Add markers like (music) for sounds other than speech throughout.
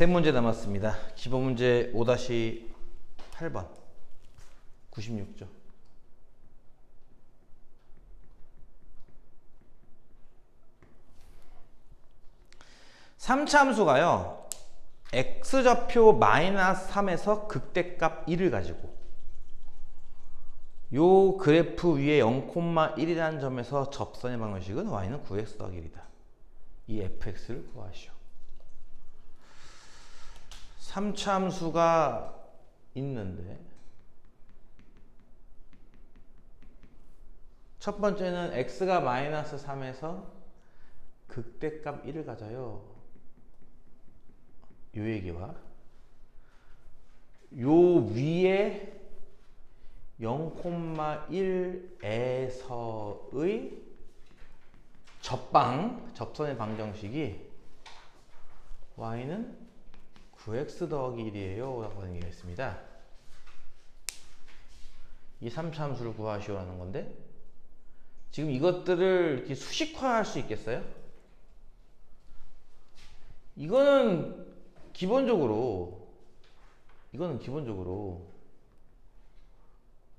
세 문제 남았습니다. 기본 문제 5-8번 96조. 3차 함수가요. x좌표 마이너스 3에서 극대값 1을 가지고 요 그래프 위에 0,1이라는 점에서 접선의 방정식은 y는 9x 더하기 1이다. 이 fx를 구하시오. 3차 함수가 있는데 첫 번째는 x가 마이너스 3에서 극대값 1을 가져요. 요 얘기와 요 위에 0,1에서의 접방, 접선의 방정식이 y는 9x 더하기 1이에요 라고 하는 얘기가 있습니다. 이 3차 함수를 구하시오 라는 건데 지금 이것들을 이렇게 수식화할 수 있겠어요? 이거는 기본적으로 이거는 기본적으로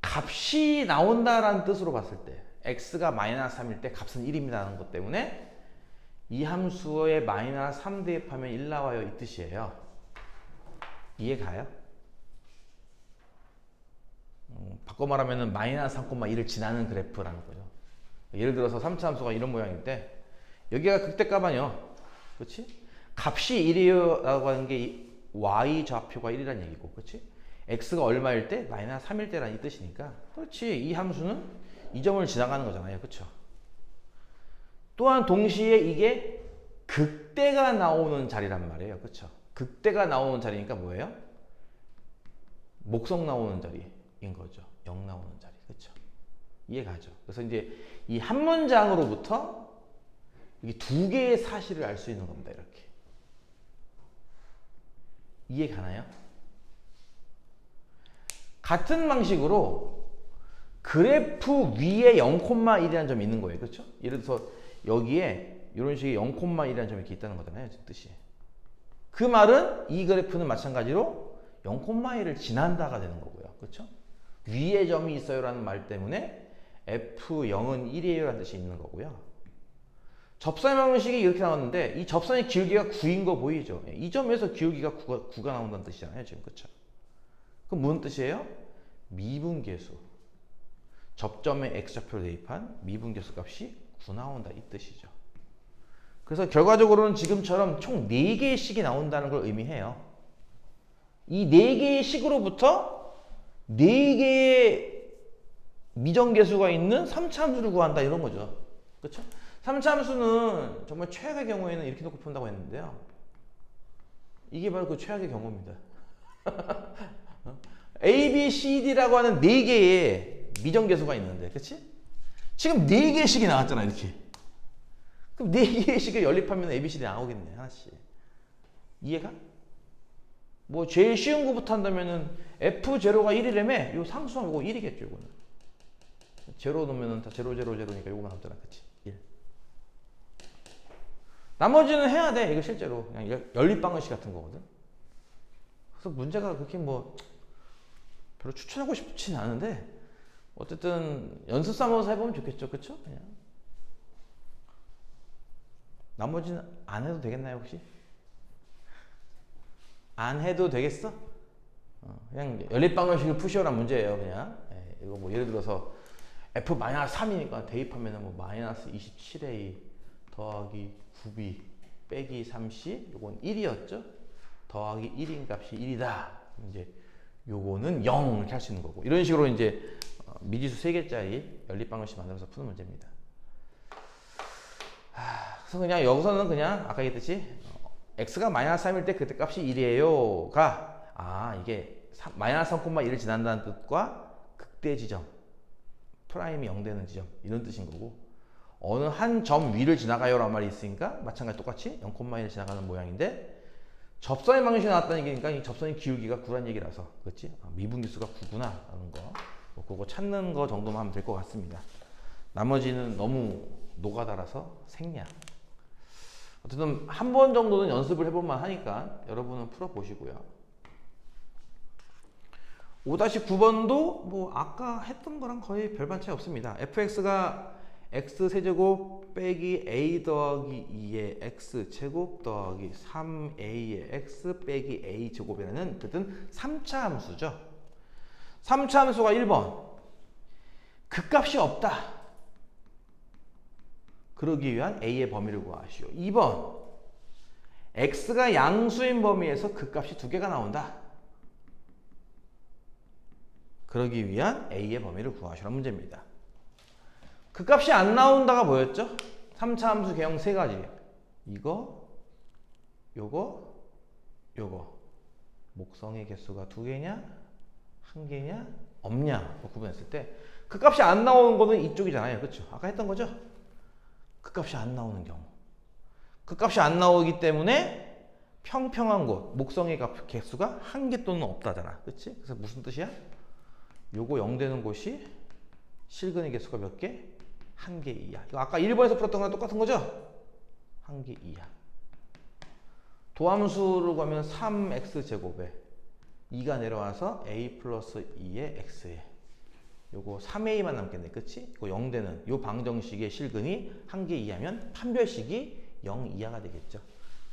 값이 나온다라는 뜻으로 봤을 때 x가 마이너스 3일 때 값은 1입니다 하는 것 때문에 이 함수에 마이너스 3 대입하면 1 나와요 이 뜻이에요 이해 가요? 음, 바꿔 말하면 마이너스 3,1을 지나는 그래프라는 거죠 예를 들어서 3차 함수가 이런 모양인데 여기가 극대값 아니요 그렇지? 값이 1이요 라고 하는 게 y 좌표가 1이라는 얘기고 그렇지? x가 얼마일 때? 마이너스 3일 때라는 이 뜻이니까 그렇지 이 함수는 이 점을 지나가는 거잖아요 그렇죠? 또한 동시에 이게 극대가 나오는 자리란 말이에요 그렇죠? 극대가 나오는 자리니까 뭐예요? 목성 나오는 자리인 거죠 0 나오는 자리 그렇죠? 이해가죠? 그래서 이제 이 한 문장으로부터 이게 두 개의 사실을 알 수 있는 겁니다 이렇게 이해 가나요? 같은 방식으로 그래프 위에 0,1이라는 점이 있는 거예요. 그렇죠? 예를 들어서 여기에 이런 식의 0,1이라는 점이 이렇게 있다는 거잖아요. 뜻이. 그 말은 이 그래프는 마찬가지로 0,1을 지난다가 되는 거고요. 그렇죠? 위에 점이 있어요라는 말 때문에 F0은 1이에요라는 뜻이 있는 거고요. 접선의 방정식이 이렇게 나왔는데 이 접선의 기울기가 9인 거 보이죠? 이 점에서 기울기가 9가, 9가 나온다는 뜻이잖아요. 지금 그렇죠? 그럼 무슨 뜻이에요? 미분계수. 접점에 x좌표를 대입한 미분계수 값이 9 나온다 이 뜻이죠. 그래서 결과적으로는 지금처럼 총 4개의 식이 나온다는 걸 의미해요. 이 4개의 식으로부터 4개의 미정계수가 있는 3차 함수를 구한다 이런 거죠. 그렇죠? 3차 함수는 정말 최악의 경우에는 이렇게 놓고 푼다고 했는데요. 이게 바로 그 최악의 경우입니다. (laughs) A, B, C, D라고 하는 4개의 미정계수가 있는데, 그치? 지금 4개의 식이 나왔잖아, 이렇게. 그럼 4개의 식을 연립하면 A, B, C, D 나오겠네, 하나씩. 이해가? 뭐, 제일 쉬운 거부터 한다면은 F0가 1이라며, 요 상수항 이거 1이겠죠, 이거는. 제로 넣으면 다 제로, 제로, 제로니까 요거만 남잖아, 그치? 1. 나머지는 해야 돼, 이거 실제로. 그냥 연립 방정식 같은 거거든. 그래서 문제가 그렇게 뭐, 별로 추천하고 싶지는 않은데 어쨌든 연습 삼아서 해보면 좋겠죠 그쵸? 그냥 나머지는 안 해도 되겠나요 혹시? 안 해도 되겠어? 어, 그냥 연립방정식을 푸시오란 문제예요 그냥 예, 이거 뭐 예를 들어서 f 마이너스 3이니까 대입하면 뭐 마이너스 27a 더하기 9b 빼기 3c 이건 1이었죠? 더하기 1인 값이 1이다 이제 요거는 0 이렇게 할 수 있는 거고 이런 식으로 이제 어, 미지수 3개짜리 연립방정식 만들어서 푸는 문제입니다 하, 그래서 그냥 여기서는 그냥 아까 얘기했듯이 어, x가 마이너스 3일 때 그때 값이 1이에요. 가 아 이게 3, 마이너스 3,1을 지난다는 뜻과 극대 지점 프라임이 0 되는 지점 이런 뜻인 거고 어느 한 점 위를 지나가요 라는 말이 있으니까 마찬가지 똑같이 0,1을 지나가는 모양인데 접선의 방정식이 나왔다는 얘기니까 이 접선의 기울기가 9란 얘기라서 그렇지? 아, 미분기수가 9구나 라는 거. 뭐 그거 찾는 거 정도만 하면 될 것 같습니다. 나머지는 너무 노가다라서 생략 어쨌든 한 번 정도는 연습을 해볼 만 하니까 여러분은 풀어보시고요. 5-9번도 뭐 아까 했던 거랑 거의 별반 차이 없습니다. fx가 x 세제곱 빼기 a 더하기 2의 x 제곱 더하기 3a의 x 빼기 a 제곱이라는 어쨌든 3차 함수죠. 3차 함수가 1번 극값이 없다. 그러기 위한 a의 범위를 구하시오. 2번 x가 양수인 범위에서 극값이 두 개가 나온다. 그러기 위한 a의 범위를 구하시라는 문제입니다. 그 값이 안 나온다가 뭐였죠? 3차 함수 개형 세 가지. 이거, 요거, 요거. 목성의 개수가 두 개냐? 한 개냐? 없냐? 뭐 구분했을 때. 그 값이 안 나오는 거는 이쪽이잖아요. 그렇죠? 아까 했던 거죠? 그 값이 안 나오는 경우. 그 값이 안 나오기 때문에 평평한 곳, 목성의 값 개수가 한 개 또는 없다잖아. 그렇지? 그래서 무슨 뜻이야? 요거 0 되는 곳이 실근의 개수가 몇 개? 한 개 이하. 이거 아까 1번에서 풀었던 거랑 똑같은 거죠? 한 개 이하. 도함수로 가면 3x 제곱에 2가 내려와서 a 플러스 2의 x에 요거 3a만 남겠네. 그치? 이거 0 되는 요 방정식의 실근이 한 개 이하면 판별식이 0 이하가 되겠죠.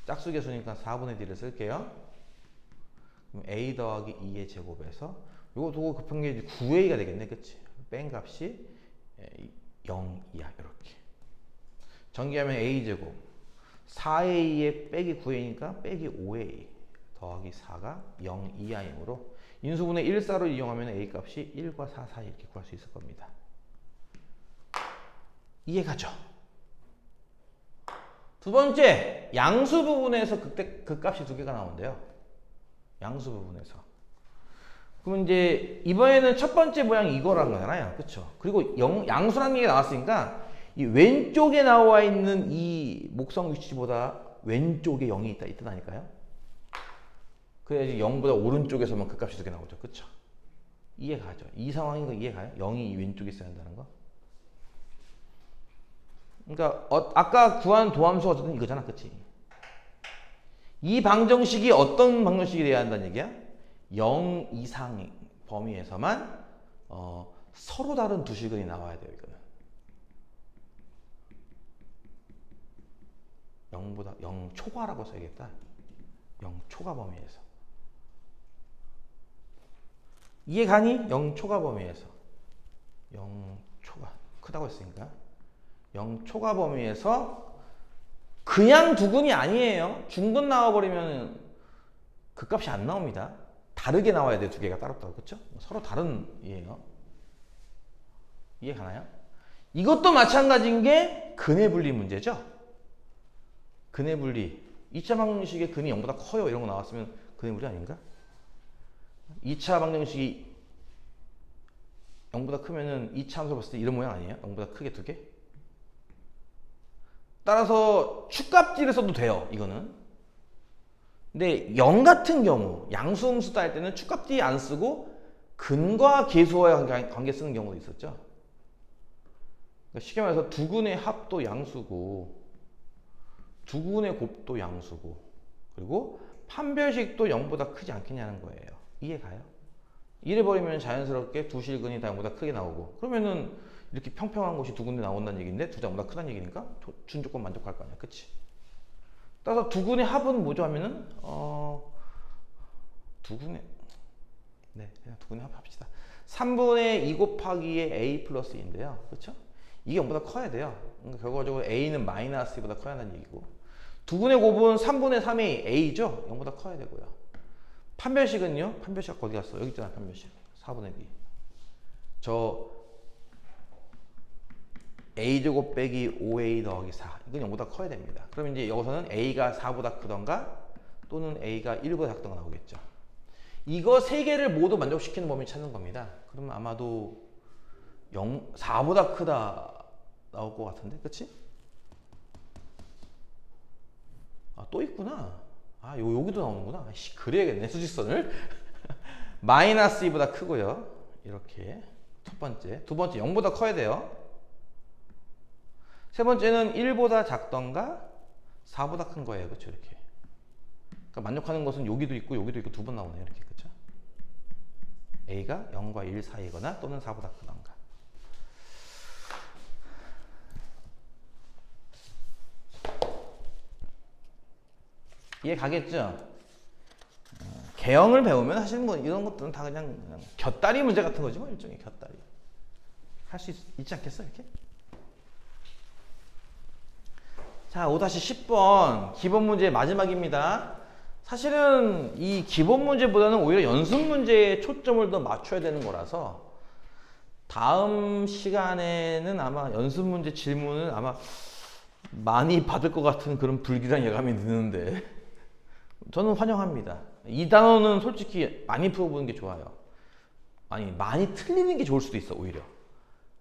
짝수 개수니까 4분의 D를 쓸게요. 그럼 a 더하기 2의 제곱에서 요거 두고 급한 게 9a가 되겠네. 그치? 뺀 값이 0 이하 이렇게. 전개하면 a제곱 4a에 빼기 9a니까 빼기 5a 더하기 4가 0 이하이므로 인수분해 1, 4로 이용하면 a 값이 1과 4 사이 이렇게 구할 수 있을 겁니다. 이해가죠? 두 번째, 양수 부분에서 그때 그 값이 두 개가 나온대요. 양수 부분에서. 그럼 이제 이번에는 첫 번째 모양이 이거라는 거잖아요. 그렇죠? 그리고 영, 양수라는 얘기가 나왔으니까 이 왼쪽에 나와 있는 이 목성 위치보다 왼쪽에 0이 있다 있다니까요. 그래야지 0보다 오른쪽에서만 그 값이 두 개 나오죠. 그렇죠? 이해가죠? 이 상황인 거 이해가요? 0이 왼쪽에 있어야 한다는 거? 그러니까 어, 아까 구한 도함수가 어쨌든 이거잖아. 그치? 이 방정식이 어떤 방정식이 돼야 한다는 얘기야? 0 이상 범위에서만 어, 서로 다른 두 실근이 나와야 돼요. 이거는 0보다 0 초과라고 써야겠다. 0 초과 범위에서 이해 가니? 0 초과 범위에서 0 초과 크다고 했으니까 0 초과 범위에서 그냥 두근이 아니에요. 중근 나와버리면 그 값이 안 나옵니다. 다르게 나와야 돼요. 두 개가 따로따로. 그렇죠? 서로 다른 이에요. 이해 가나요? 이것도 마찬가지인 게 근해 분리 문제죠. 근해 분리. 2차 방정식의 근이 0보다 커요. 이런 거 나왔으면 근해 분리 아닌가? 2차 방정식이 0보다 크면은 2차 함수 봤을 때 이런 모양 아니에요? 0보다 크게 두 개? 따라서 축값지를 써도 돼요. 이거는. 근데 0 같은 경우 양수음수 따할 때는 축값뒤 안 쓰고 근과 계수와의 관계 쓰는 경우도 있었죠. 그러니까 쉽게 말해서 두근의 합도 양수고 두근의 곱도 양수고 그리고 판별식도 0보다 크지 않겠냐는 거예요. 이해가요? 이래 버리면 자연스럽게 두 실근이 다 0보다 크게 나오고 그러면은 이렇게 평평한 곳이 두 군데 나온다는 얘기인데 두 장보다 크다는 얘기니까 준조건 만족할 거 아니야. 그치? 따라서 두 군의 합은 뭐죠 하면은 어, 두 군의 네 그냥 두 군의 합 합시다 3분의 2 곱하기의 a 플러스 인데요 그렇죠? 이게 0보다 커야 돼요 그러니까 결과적으로 a는 마이너스 2보다 커야 한다는 얘기고 두 군의 곱은 3분의 3의 a죠 0보다 커야 되고요 판별식은요 판별식 어디 갔어 여기 있잖아 판별식 4분의 b 저 a제곱 빼기 5a 더하기 4 이건 0보다 커야 됩니다. 그럼 이제 여기서는 a가 4보다 크던가 또는 a가 1보다 작던가 나오겠죠. 이거 세 개를 모두 만족시키는 범위 찾는 겁니다. 그러면 아마도 0, 4보다 크다 나올 것 같은데, 그치? 아, 또 있구나. 아, 요, 여기도 나오는구나. 씨, 그래야겠네, 수직선을. (laughs) 마이너스 2보다 크고요. 이렇게. 첫 번째. 두 번째, 0보다 커야 돼요. 세 번째는 1보다 작던가 4보다 큰 거예요. 그렇죠? 이렇게. 그러니까 만족하는 것은 여기도 있고 여기도 있고 두 번 나오네요. 이렇게. 그렇죠? a가 0과 1 사이거나 또는 4보다 크던가. 이해 가겠죠? 어, 개형을 배우면 사실 뭐 이런 것들은 다 그냥, 그냥 곁다리 문제 같은 거지 뭐 일종의 곁다리. 할 수 있지 않겠어 이렇게? 자, 5-10번 기본 문제 마지막입니다. 사실은 이 기본 문제보다는 오히려 연습 문제에 초점을 더 맞춰야 되는 거라서 다음 시간에는 아마 연습 문제 질문을 아마 많이 받을 것 같은 그런 불길한 예감이 드는데 저는 환영합니다. 이 단어는 솔직히 많이 풀어보는 게 좋아요. 아니 많이 틀리는 게 좋을 수도 있어 오히려.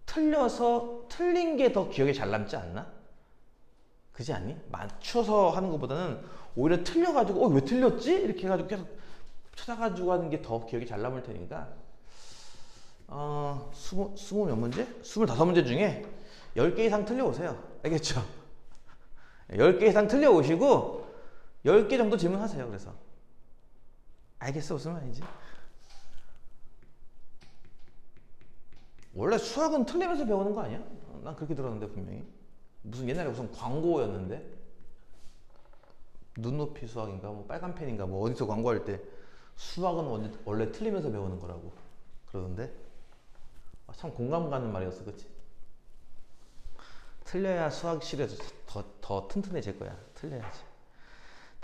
틀려서 틀린 게 더 기억에 잘 남지 않나? 그지 않니? 맞춰서 하는 것보다는 오히려 틀려가지고 어 왜 틀렸지? 이렇게 해가지고 계속 찾아가지고 하는 게 더 기억이 잘 남을 테니까 어 스무 스무 몇 문제? 스물다섯 문제 중에 열 개 이상 틀려오세요. 알겠죠? 열 개 이상 틀려오시고 열개 정도 질문하세요. 그래서 알겠어 무슨 말인지? 원래 수학은 틀리면서 배우는 거 아니야? 어, 난 그렇게 들었는데 분명히 무슨 옛날에 무슨 광고였는데 눈높이 수학인가 뭐 빨간 펜인가 뭐 어디서 광고할 때 수학은 원래, 원래 틀리면서 배우는 거라고 그러던데 아, 참 공감 가는 말이었어 그치? 틀려야 수학 실에서 더, 더 튼튼해질 거야 틀려야지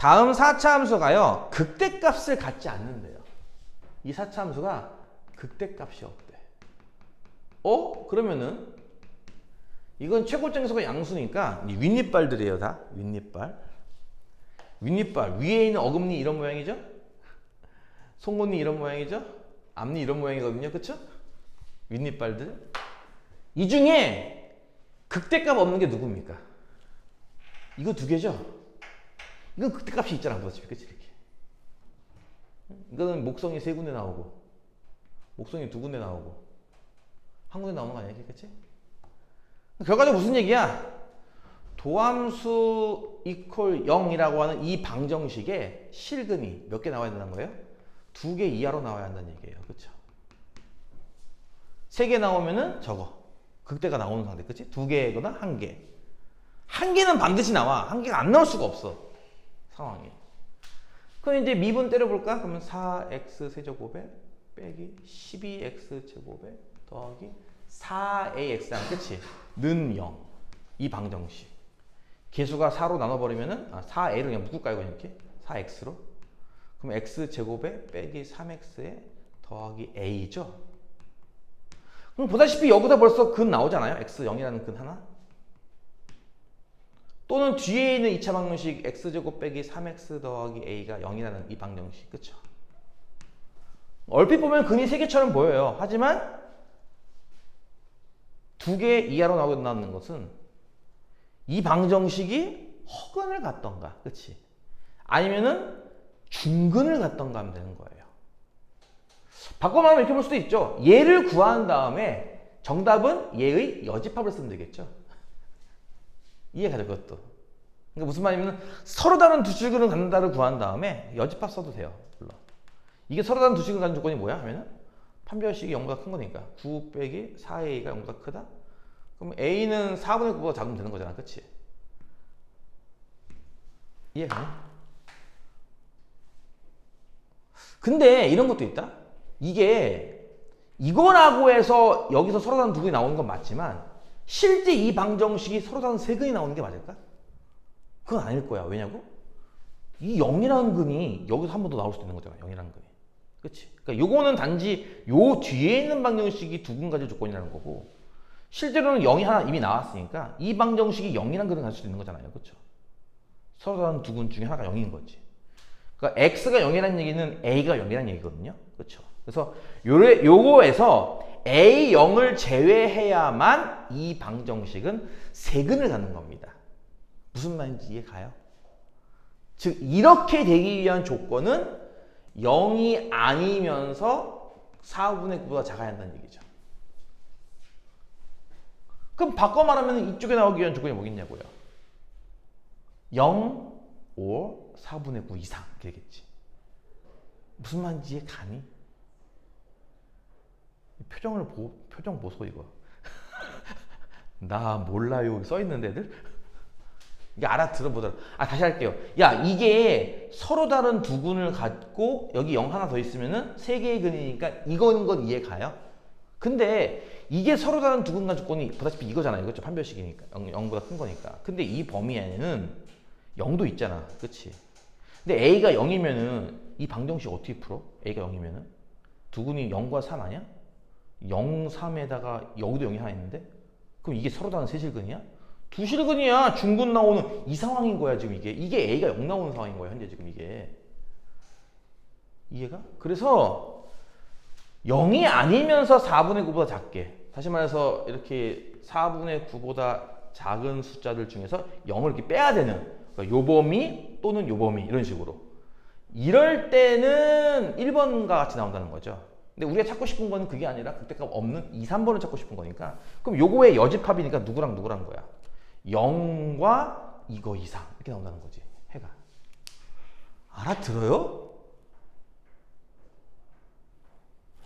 다음 4차 함수가요 극대값을 갖지 않는데요. 이 4차 함수가 극대값이 없대. 어? 그러면은 이건 최고점수가 양수니까 이 윗니빨들이에요 다. 윗니빨. 윗니빨 위에 있는 어금니 이런 모양이죠? 송곳니 이런 모양이죠? 앞니 이런 모양이거든요. 그쵸? 윗니빨들. 이 중에 극대값 없는 게 누굽니까? 이거 두 개죠 이건 극대값이 있잖아 보다시피 그치 이렇게 이거는 목성이 세 군데 나오고 목성이 두 군데 나오고 한 군데 나오는 거 아니야 그치 결과적으로 무슨 얘기야? 도함수 이퀄 0이라고 하는 이 방정식에 실근이 몇 개 나와야 된다는 거예요? 두 개 이하로 나와야 한다는 얘기예요. 그렇죠? 세 개 나오면은 저거. 극대가 나오는 상태. 그렇지? 두 개거나 한 개. 한 개는 반드시 나와. 한 개가 안 나올 수가 없어. 상황이. 그럼 이제 미분 때려볼까? 그러면 4x 세제곱에 빼기 12x 제곱에 더하기 4ax랑 그치? 는 0. 이 방정식. 개수가 4로 나눠버리면은, 아, 4a를 그냥 묶을까요? 이렇게? 4x로? 그럼 x 제곱에 빼기 3x에 더하기 a죠? 그럼 보다시피 여기서 벌써 근 나오잖아요? x 0이라는 근 하나? 또는 뒤에 있는 2차 방정식 x 제곱 빼기 3x 더하기 a가 0이라는 이 방정식. 그쵸? 얼핏 보면 근이 3개처럼 보여요. 하지만 두 개 이하로 나오는 것은 이 방정식이 허근을 갖던가, 그렇지? 아니면은 중근을 갖던가 하면 되는 거예요. 바꿔 말하면 이렇게 볼 수도 있죠. 얘를 구한 다음에 정답은 얘의 여집합을 쓰면 되겠죠. 이해가 돼, 그것도. 그러니까 무슨 말이냐면 서로 다른 두 줄근을 갖는 다를 구한 다음에 여집합 써도 돼요. 물론. 이게 서로 다른 두 줄근 갖는 조건이 뭐야? 하면은 판별식이 0보다 큰 거니까 9 빼기 4a가 0보다 크다? 그럼 a는 4분의 9보다 작으면 되는 거잖아 그치? 이해가니? 근데 이런 것도 있다 이게 이거라고 해서 여기서 서로 다른 두 근이 나오는 건 맞지만 실제 이 방정식이 서로 다른 세 근이 나오는 게 맞을까? 그건 아닐 거야 왜냐고? 이 0이라는 근이 여기서 한 번 더 나올 수도 있는 거잖아 0이라는 근이 그치? 그러니까 요거는 단지 요 뒤에 있는 방정식이 두 근 가질 조건이라는 거고 실제로는 0이 하나 이미 나왔으니까 이 방정식이 0이라는 근을 가질 수도 있는 거잖아요. 그렇죠? 서로 다른 두 근 중에 하나가 0인 거지. 그러니까 x가 0이라는 얘기는 a가 0이라는 얘기거든요. 그렇죠? 그래서 요래, 요거에서 a 0을 제외해야만 이 방정식은 세 근을 갖는 겁니다. 무슨 말인지 이해 가요? 즉 이렇게 되기 위한 조건은 0이 아니면서 4분의 9보다 작아야 한다는 얘기죠. 그럼 바꿔 말하면 이쪽에 나오기 위한 조건이 뭐겠냐고요. 0 or 4분의 9 이상 되겠지. 무슨 말인지 가니? 이 표정을 보 표정 보소 이거. (laughs) 나 몰라요 써 있는 애들. 이게 알아들어 보더라. 아 다시 할게요. 야 이게 서로 다른 두 군을 갖고 여기 0 하나 더 있으면은 세 개의 근이니까 이거인 건 이해 가요? 근데 이게 서로 다른 두군 가지고는 보다시피 이거잖아요. 이거죠 판별식이니까 0, 보다큰 거니까. 근데 이 범위 안에는 0도 있잖아. 그치? 근데 A가 0이면은 이 방정식 어떻게 풀어? A가 0이면은 두 군이 0과 3 아니야? 0, 3에다가 여기도 0이 하나 있는데? 그럼 이게 서로 다른 세실근이야? 두 실근이야. 중근 나오는 이 상황인 거야 지금 이게. 이게 A가 0 나오는 상황인 거야 현재 지금 이게. 이해가? 그래서 0이 아니면서 4분의 9보다 작게. 다시 말해서 이렇게 4분의 9보다 작은 숫자들 중에서 0을 이렇게 빼야 되는 그러니까 요 범위 또는 요 범위 이런 식으로. 이럴 때는 1번과 같이 나온다는 거죠. 근데 우리가 찾고 싶은 거는 그게 아니라 극대값 없는 2, 3번을 찾고 싶은 거니까 그럼 요거의 여집합이니까 누구랑 누구랑 거야? 0과 이거 이상 이렇게 나온다는 거지 해가 알아들어요?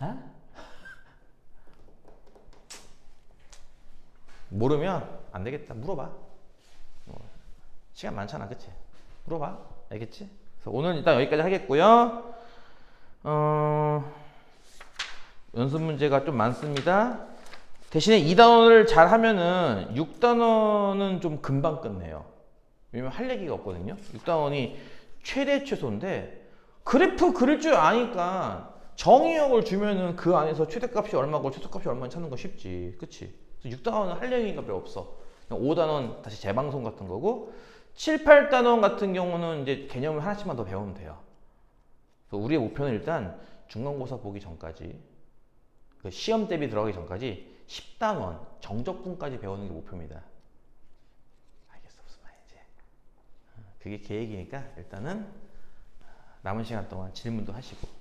어? (laughs) 모르면 안 되겠다 물어봐 어, 시간 많잖아 그치? 물어봐 알겠지? 그래서 오늘 일단 여기까지 하겠고요 어... 연습 문제가 좀 많습니다 대신에 2단원을 잘 하면은 6단원은 좀 금방 끝내요. 왜냐면 할 얘기가 없거든요. 6단원이 최대 최소인데 그래프 그릴 줄 아니까 정의역을 주면은 그 안에서 최대값이 얼마고 최소값이 얼마인지 찾는 거 쉽지. 그치? 6단원은 할 얘기가 별로 없어. 5단원 다시 재방송 같은 거고 7, 8단원 같은 경우는 이제 개념을 하나씩만 더 배우면 돼요. 우리의 목표는 일단 중간고사 보기 전까지 그 시험 대비 들어가기 전까지 10단원 정적분까지 배우는 게 목표입니다. 알겠어 무슨 말인지. 그게 계획이니까 일단은 남은 시간 동안 질문도 하시고